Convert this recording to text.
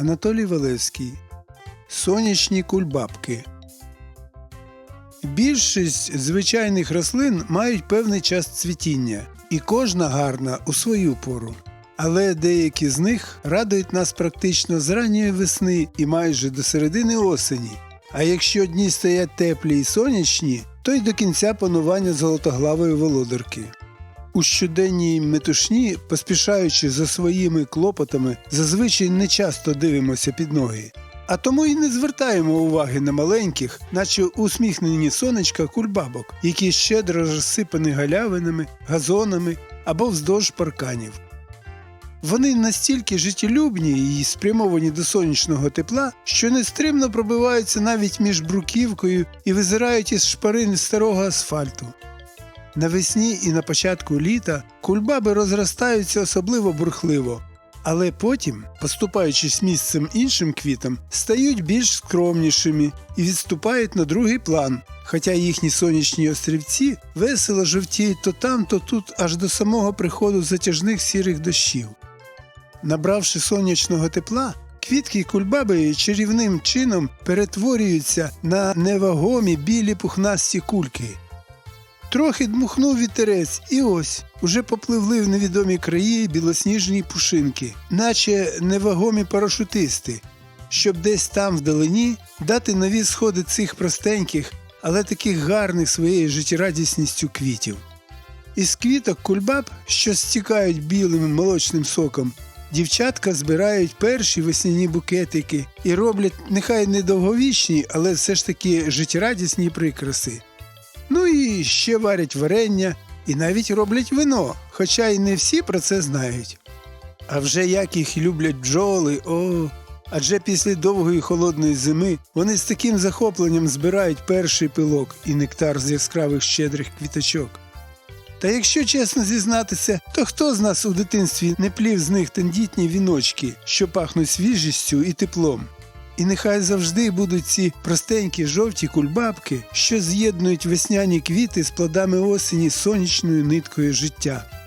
Анатолій Валевський. Сонячні кульбабки. Більшість звичайних рослин мають певний час цвітіння, і кожна гарна у свою пору. Але деякі з них радують нас практично з ранньої весни і майже до середини осені. А якщо дні стоять теплі і сонячні, то й до кінця панування золотоглавої володарки. У щоденній метушні, поспішаючи за своїми клопотами, зазвичай не часто дивимося під ноги. А тому й не звертаємо уваги на маленьких, наче усміхнені сонечка кульбабок, які щедро розсипані галявинами, газонами або вздовж парканів. Вони настільки життєлюбні і спрямовані до сонячного тепла, що нестримно пробиваються навіть між бруківкою і визирають із шпарин старого асфальту. Навесні і на початку літа кульбаби розростаються особливо бурхливо, але потім, поступаючись місцем іншим квітам, стають більш скромнішими і відступають на другий план, хоча їхні сонячні острівці весело жовтіють то там, то тут аж до самого приходу затяжних сірих дощів. Набравши сонячного тепла, квітки кульбаби чарівним чином перетворюються на невагомі білі пухнасті кульки. Трохи дмухнув вітерець, і ось уже попливли в невідомі краї білосніжні пушинки, наче невагомі парашутисти, щоб десь там вдалині дати нові сходи цих простеньких, але таких гарних своєю життєрадісністю квітів. Із квіток кульбаб, що стікають білим молочним соком, дівчатка збирають перші весняні букетики і роблять нехай не довговічні, але все ж таки життєрадісні прикраси. І ще варять варення і навіть роблять вино, хоча й не всі про це знають. А вже як їх люблять бджоли, о. Адже після довгої холодної зими вони з таким захопленням збирають перший пилок і нектар з яскравих щедрих квіточок. Та якщо чесно зізнатися, то хто з нас у дитинстві не плів з них тендітні віночки, що пахнуть свіжістю і теплом? І нехай завжди будуть ці простенькі жовті кульбабки, що з'єднують весняні квіти з плодами осені сонячною ниткою життя.